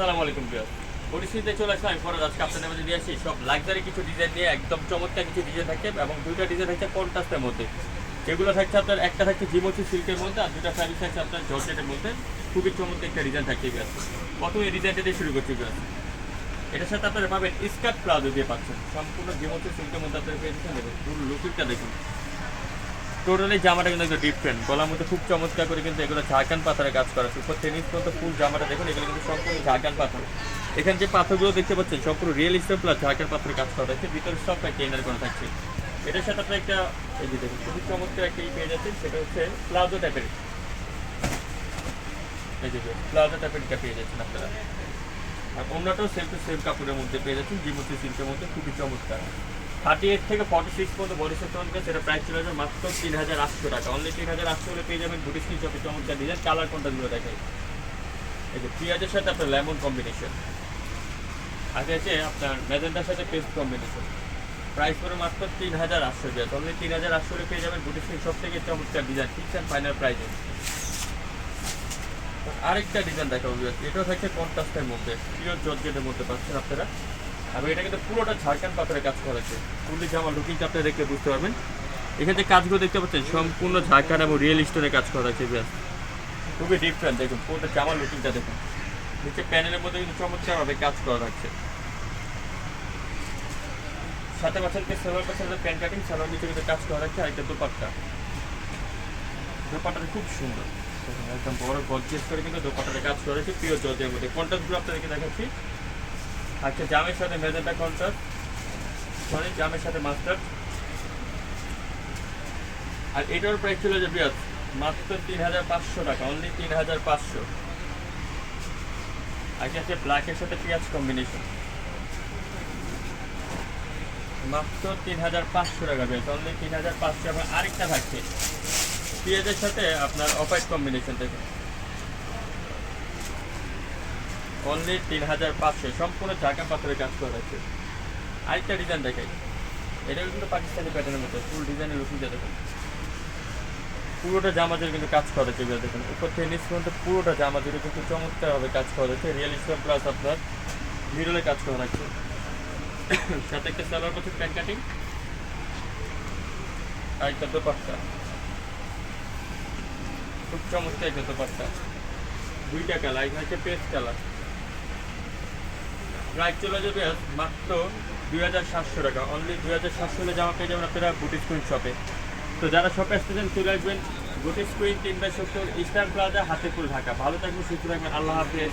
আসসালামু আলাইকুম বিয়ার পরিস্থিতিতে চলে আসলাম, আমি ফরাজ, আজকে আপনাদের মধ্যে দিয়ে আসি। সব লাক্সারি কিছু ডিজাইন নিয়ে একদম চমৎকার কিছু ডিজাইন থাকবে এবং দুইটা ডিজাইন থাকছে কন্ট্রাস্টের মধ্যে। যেগুলো থাকছে আপনার, একটা থাকছে জিমোচি সিল্কের মধ্যে আর দুটা ফ্যাব্রিক থাকছে আপনার জর্জেটের মধ্যে। খুবই চমৎকার একটা ডিজাইন থাকছে বিয়ার প্রথমে এই ডিজাইনটা দিয়ে শুরু করছি বিয়ার এটার সাথে আপনারা পাবেন স্কার্ট প্লাজো দিয়ে পাচ্ছেন। সম্পূর্ণ জিমোচি সিল্কের মধ্যে আপনারা পেয়ে দেখুন, পুরো লুকিংটা দেখুন। টোটালি জামাটা কিন্তু একটু ডিফারেন্ট গলার মধ্যে খুব চমৎকার করে কিন্তু এগুলো ঝাড়খান পাথরের কাজ করা। উপর টেনিস পর্যন্ত ফুল জামাটা দেখুন, এগুলো কিন্তু সম্পূর্ণ ঝাড়খান পাথর। এখানে যে পাথরগুলো দেখতে পাচ্ছেন সম্পূর্ণ রিয়েল স্টেপ প্লাস ঝাড়খান পাথরের কাজ করা আছে ভিতরে সব একটা ইনার করা থাকছে। এটার সাথে আপনার একটা, এই যে দেখুন, খুবই চমৎকার একটা ই পেয়ে যাচ্ছেন, সেটা হচ্ছে প্লাজো টাইপের এই যে প্লাজো টাইপের এটা পেয়ে যাচ্ছেন আপনারা। আর অন্যটাও সেম টু সেম কাপড়ের মধ্যে পেয়ে যাচ্ছেন জিমুতি সিল্কের মধ্যে, খুবই চমৎকার। থার্টি এইট থেকে ফর্টি সিক্স পর্যন্ত বডি সেট চমৎকার সেটা প্রাইস চলে যাবে মাত্র তিন হাজার আটশো টাকা। অনলি তিন হাজার আটশো হলে পেয়ে যাবেন বুটি স্কিন চপে চমৎকার ডিজাইন কালার কোনটা গুলো দেখাই এই যে পেঁয়াজের সাথে আপনার লেমন কম্বিনেশন আগে আছে আপনার ম্যাজেন্টার সাথে পেস্ট কম্বিনেশন প্রাইস পড়ে মাত্র তিন হাজার আটশো টাকা। অনলি তিন হাজার আটশো হলে পেয়ে যাবেন বুটি স্কিন সব থেকে চমৎকার ডিজাইন ফিক্স অ্যান্ড ফাইনাল প্রাইজে আরেকটা ডিজাইন দেখাবো বিয়ার। এটাও থাকছে কন্ট্রাস্টের মধ্যে। পিওর জর্জেটের মধ্যে পাচ্ছেন আপনারা। আমি এটা কিন্তু পুরোটা ঝাড়খান পাথরে কাজ করেছে ফুললি জামা লুকিংটা আপনি দেখলে বুঝতে পারবেন। এখানে যে কাজগুলো দেখতে পাচ্ছেন, সম্পূর্ণ ঝাড়খান এবং রিয়েল স্টোনে কাজ করা আছে বিয়ার খুবই ডিফারেন্ট দেখুন, পুরোটা জামা লুকিংটা দেখুন। নিচে প্যানেলের মধ্যে কিন্তু চমৎকারভাবে কাজ করা থাকছে সাথে পাচ্ছেন সেলোয়ার পাচ্ছেন প্যান্ট কাটিং সেলোয়ার নিচে কিন্তু কাজ করা রাখছে আরেকটা দোপাট্টা। দোপাট্টাটা খুব সুন্দর। একদম বড় গর্জিয়াস করে কিন্তু দোপাট্টাটা কাজ করেছে পিওর জর্জের মধ্যে। কন্ট্রাস্টগুলো আপনাদেরকে দেখাচ্ছি। আচ্ছা জামের সাথে মেজেন্টা কন্ট্রাস্ট সরি জামের সাথে মাস্টার্ড আর এটার প্রাইস ছিল যে বিয়াস মাত্র তিন হাজার পাঁচশো টাকা অনলি তিন হাজার পাঁচশো আগে আছে ব্ল্যাকের সাথে পেঁয়াজ কম্বিনেশন মাত্র তিন হাজার পাঁচশো টাকা বিয়াস অনলি তিন হাজার পাঁচশো আরেকটা থাকছে। পেঁয়াজের সাথে আপনার অফাইট কম্বিনেশন থেকে অনলি তিন হাজার পাঁচশো। সম্পূর্ণ ঢাকা পাথরের কাজ করা আছে আরেকটা ডিজাইন দেখাই। এটা কিন্তু পাকিস্তানি প্যাটার্নের মতো। ফুল ডিজাইনের লুকিংটা দেখুন। পুরোটা জামা জুড়ে কিন্তু কাজ করা আছে দেখুন। উপর থেকে নিচ পর্যন্ত পুরোটা জামা জুড়ে কিন্তু চমৎকারভাবে কাজ করা আছে রিয়েল স্টোন প্লাস আপনার মিডলে কাজ করা আছে সাথে একটা সালোয়ার করছে প্যান্ট কাটিং আর একটা দোপাট্টা। খুব চমৎকার একটা দোপাট্টা। দুইটা কালার এখানে হচ্ছে পেস্ট কালার প্রাইস চলে যাবে মাত্র দুই হাজার সাতশো টাকা। অনলি দুই হাজার সাতশো টাকা জামা পেয়ে যাবেন আপনারা বুটিক কুইন শপে তো যারা শপে আসতেছেন চলে আসবেন বুটিক কুইন তিন বাই সত্তর ইস্টার্ন প্লাজা হাতেপুর ঢাকা। ভালো থাকবেন, সুস্থ থাকবেন, আল্লাহ হাফেজ।